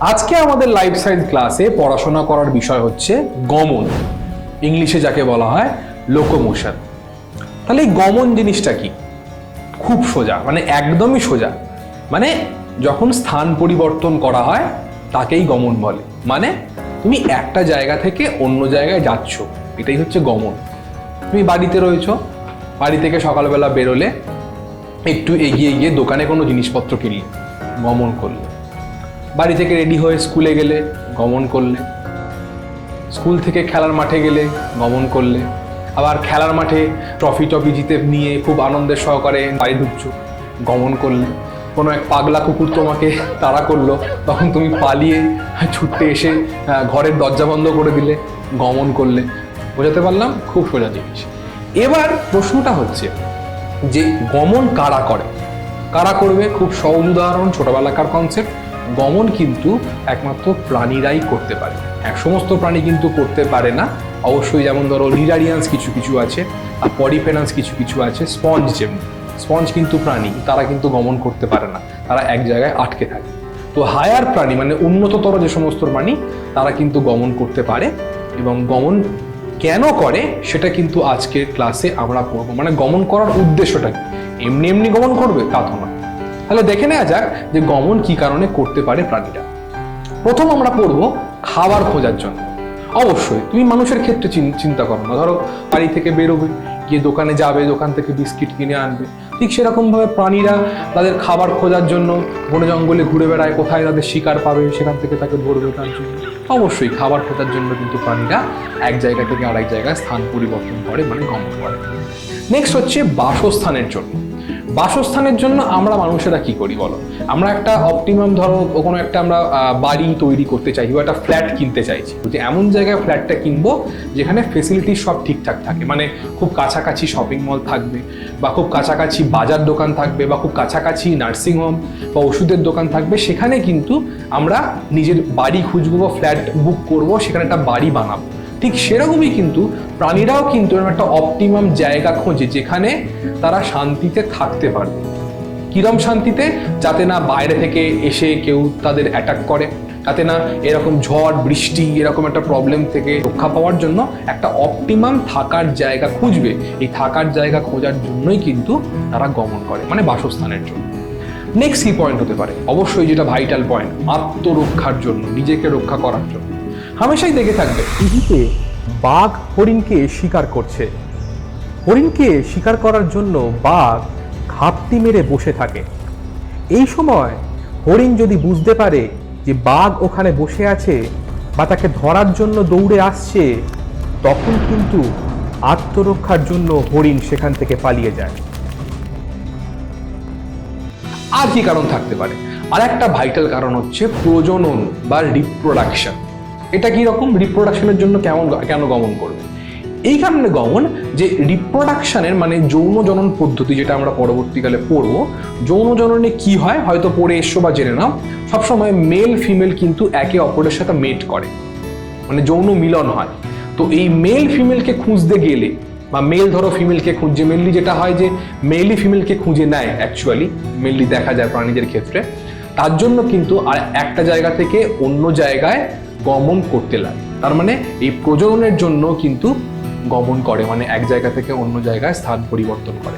আজকে আমাদের life science ক্লাসে পড়াশোনা করার বিষয় হচ্ছে গমন। ইংলিশে যাকে বলা হয় লোকোমোশন তাহলে এই গমন জিনিসটা কি? খুব সোজা মানে একদমই সোজা। মানে যখন স্থান পরিবর্তন করা হয়, তাকেই গমন বলে। মানে তুমি একটা জায়গা থেকে অন্য জায়গায় যাচ্ছ, এটাই হচ্ছে গমন। তুমি বাড়িতে রয়েছো, বাড়ি থেকে সকালবেলা বেরোলে একটু এগিয়ে গিয়ে দোকানে কোনো জিনিসপত্র কিনলে, গমন করলে। বাড়ি থেকে রেডি হয়ে স্কুলে গেলে, গমন করলে। স্কুল থেকে খেলার মাঠে গেলে, গমন করলে। আবার খেলার মাঠে ট্রফি টফি জিতে নিয়ে খুব আনন্দের সহকারে বাড়ি ঢুকছো, গমন করলে। কোনো এক পাগলা কুকুর তোমাকে তাড়া করল, তখন তুমি পালিয়ে ছুটতে এসে ঘরের দরজা বন্ধ করে দিলে, গমন করলে। বোঝাতে পারলাম? খুব সোজা জিনিস এবার প্রশ্নটা হচ্ছে যে গমন কারা করে? কারা করবে? খুব সহজ উদাহরণ, ছোটবেলাকার কনসেপ্ট গমন কিন্তু একমাত্র প্রাণীরাই করতে পারে। এক সমস্ত প্রাণী কিন্তু করতে পারে না। অবশ্যই যেমন ধরো লিডারিয়ান্স কিছু কিছু আছে, আর পরিফেনান্স কিছু কিছু আছে স্পঞ্জ যেমন। স্পঞ্জ কিন্তু প্রাণী, তারা কিন্তু গমন করতে পারে না। তারা এক জায়গায় আটকে থাকে। তো হায়ার প্রাণী মানে উন্নততর যে সমস্ত প্রাণী, তারা কিন্তু গমন করতে পারে এবং গমন কেন করে, সেটা কিন্তু আজকের ক্লাসে আমরা পড়ব। মানে গমন করার উদ্দেশ্যটা এমনি এমনি গমন করবে? তা তো না তাহলে দেখে নেওয়া যাক যে গমন কি কারণে করতে পারে প্রাণীরা। প্রথম আমরা পড়ব খাবার খোঁজার জন্য। অবশ্যই, তুমি মানুষের ক্ষেত্রে চিন- চিন্তা করো না। ধরো, বাড়ি থেকে বেরোবে, গিয়ে দোকানে যাবে, দোকান থেকে বিস্কিট কিনে আনবে। ঠিক সেরকমভাবে প্রাণীরা তাদের খাবার খোঁজার জন্য বনে জঙ্গলে ঘুরে বেড়ায়, কোথায় তাদের শিকার পাবে, সেখান থেকে তাকে ধরবে তার জন্য অবশ্যই খাবার খোঁজার জন্য কিন্তু প্রাণীরা এক জায়গা থেকে আরেক জায়গায় স্থান পরিবর্তন করে মানে গমন করে। নেক্সট হচ্ছে বাসস্থানের জন্য। বাসস্থানের জন্য আমরা মানুষেরা কি করি বলো? আমরা একটা অপটিমাম ধরো, কোনো একটা আমরা বাড়ি তৈরি করতে চাই বা একটা ফ্ল্যাট কিনতে চাইছি। যে এমন জায়গায় ফ্ল্যাটটা কিনবো যেখানে ফেসিলিটি সব ঠিকঠাক থাকে। মানে খুব কাছাকাছি শপিং মল থাকবে বা খুব কাছাকাছি বাজার দোকান থাকবে বা খুব কাছাকাছি নার্সিং হোম বা ওষুধের দোকান থাকবে। সেখানে কিন্তু আমরা নিজের বাড়ি খুঁজবো বা ফ্ল্যাট বুক করব, সেখানে একটা বাড়ি বানাবো। ঠিক সেরকমই কিন্তু প্রাণীরাও কিন্তু এরকম একটা অপটিমাম জায়গা খোঁজে যেখানে তারা শান্তিতে থাকতে পারবে। কিরম শান্তিতে? যাতে না বাইরে থেকে এসে কেউ তাদের অ্যাটাক করে, যাতে না এরকম ঝড়, বৃষ্টি, এরকম একটা প্রবলেম থেকে রক্ষা পাওয়ার জন্য একটা অপটিমাম থাকার জায়গা খুঁজবে। এই থাকার জায়গা খোঁজার জন্যই কিন্তু তারা গমন করে মানে বাসস্থানের জন্য। নেক্সট কি পয়েন্ট হতে পারে? অবশ্যই যেটা ভাইটাল পয়েন্ট আত্মরক্ষার জন্য, নিজেকে রক্ষা করার জন্য। হামেশাই দেখে থাকবে। টিভিতে বাঘ হরিণকে শিকার করছে। হরিণকে শিকার করার জন্য বাঘ ঘাপটি মেরে বসে থাকে। এই সময় হরিণ যদি বুঝতে পারে যে বাঘ ওখানে বসে আছে বা তাকে ধরার জন্য দৌড়ে আসছে, তখন কিন্তু আত্মরক্ষার জন্য হরিণ সেখান থেকে পালিয়ে যায়। আর কি কারণ থাকতে পারে? আর একটা ভাইটাল কারণ হচ্ছে প্রজনন বা রিপ্রোডাকশন এটা কি রকম রিপ্রোডাকশনের জন্য কেমন কেন গমন করবে? এই কারণে গমন যে রিপ্রোডাকশনের মানে যৌন জনন পদ্ধতি যেটা আমরা পরবর্তীকালে পড়ব, যৌন জননে কি হয়? হয়তো পড়ে এসো বা জেনে নাও। সবসময় মেল ফিমেল কিন্তু একে অপরের সাথে মেট করে। মানে যৌন মিলন হয়। তো এই মেল ফিমেলকে খুঁজতে গেলে বা মেল ধরো ফিমেলকে খুঁজছে মেনলি যেটা হয় যে মেলই ফিমেলকে খুঁজে নেয় অ্যাকচুয়ালি মেনলি দেখা যায় প্রাণীদের ক্ষেত্রে। তার জন্য কিন্তু আর একটা জায়গা থেকে অন্য জায়গায় গমন করতে লাগে। তার মানে এই প্রজননের জন্য কিন্তু গমন করে মানে এক জায়গা থেকে অন্য জায়গায় স্থান পরিবর্তন করে।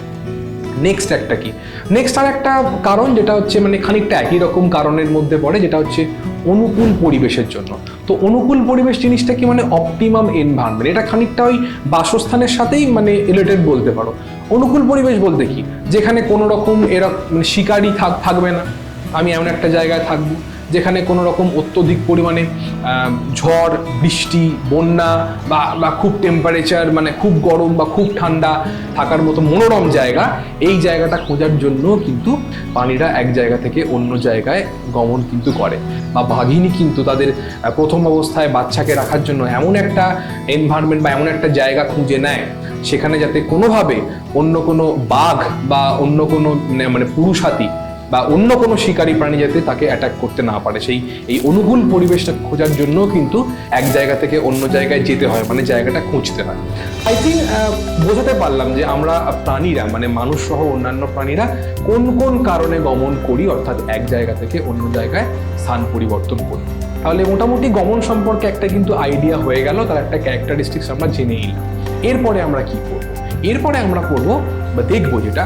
নেক্সট একটা কি? নেক্সট আর একটা কারণ যেটা হচ্ছে মানে খানিকটা একই রকম কারণের মধ্যে পড়ে, যেটা হচ্ছে অনুকূল পরিবেশের জন্য। তো অনুকূল পরিবেশ জিনিসটা কি মানে অপটিমাম এনভায়রনমেন্ট এটা খানিকটা ওই বাসস্থানের সাথেই মানে রিলেটেড বলতে পারো। অনুকূল পরিবেশ বলতে কি? যেখানে কোনো রকম এরকম মানে শিকারই থাক, থাকবে না। আমি এমন একটা জায়গায় থাকব। যেখানে কোনো রকম অত্যধিক পরিমাণে ঝড়, বৃষ্টি, বন্যা বা বা খুব টেম্পারেচার মানে খুব গরম বা খুব ঠান্ডা থাকার মতো মনোরম জায়গা, এই জায়গাটা খোঁজার জন্য কিন্তু প্রাণীরা এক জায়গা থেকে অন্য জায়গায় গমন কিন্তু করে। বা বাঘিনী কিন্তু তাদের প্রথম অবস্থায় বাচ্চাকে রাখার জন্য এমন একটা এনভায়রনমেন্ট বা এমন একটা জায়গা খুঁজে নেয়, সেখানে যাতে কোনোভাবে অন্য কোনো বাঘ বা অন্য কোনো, মানে- মানে পুরুষ হাতি বা অন্য কোনো শিকারী প্রাণী যাতে তাকে অ্যাটাক করতে না পারে। সেই, এই অনুকূল পরিবেশটা খোঁজার জন্য কিন্তু এক জায়গা থেকে অন্য জায়গায় যেতে হয় মানে জায়গাটা খুঁজতে হয়। আই থিঙ্ক বোঝাতে পারলাম যে আমরা প্রাণীরা মানে মানুষ সহ অন্যান্য প্রাণীরা কোন কোন কারণে গমন করি, অর্থাৎ এক জায়গা থেকে অন্য জায়গায় স্থান পরিবর্তন করি। তাহলে মোটামুটি গমন সম্পর্কে একটা কিন্তু আইডিয়া হয়ে গেল, তার একটা ক্যারেক্টারিস্টিক্স আমরা জেনে নিলাম। এরপরে আমরা কি করব? এরপরে আমরা করব, বা দেখব যেটা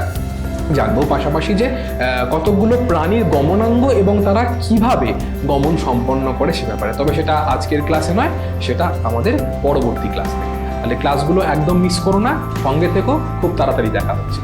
জানব পাশাপাশি যে আহ, কতগুলো প্রাণীর গমনাঙ্গ এবং তারা কীভাবে গমন সম্পন্ন করে সে ব্যাপারে। তবে সেটা আজকের ক্লাসে নয় সেটা আমাদের পরবর্তী ক্লাসে। তাহলে ক্লাসগুলো একদম মিস করো না সঙ্গে থেকেও খুব তাড়াতাড়ি দেখা হচ্ছে।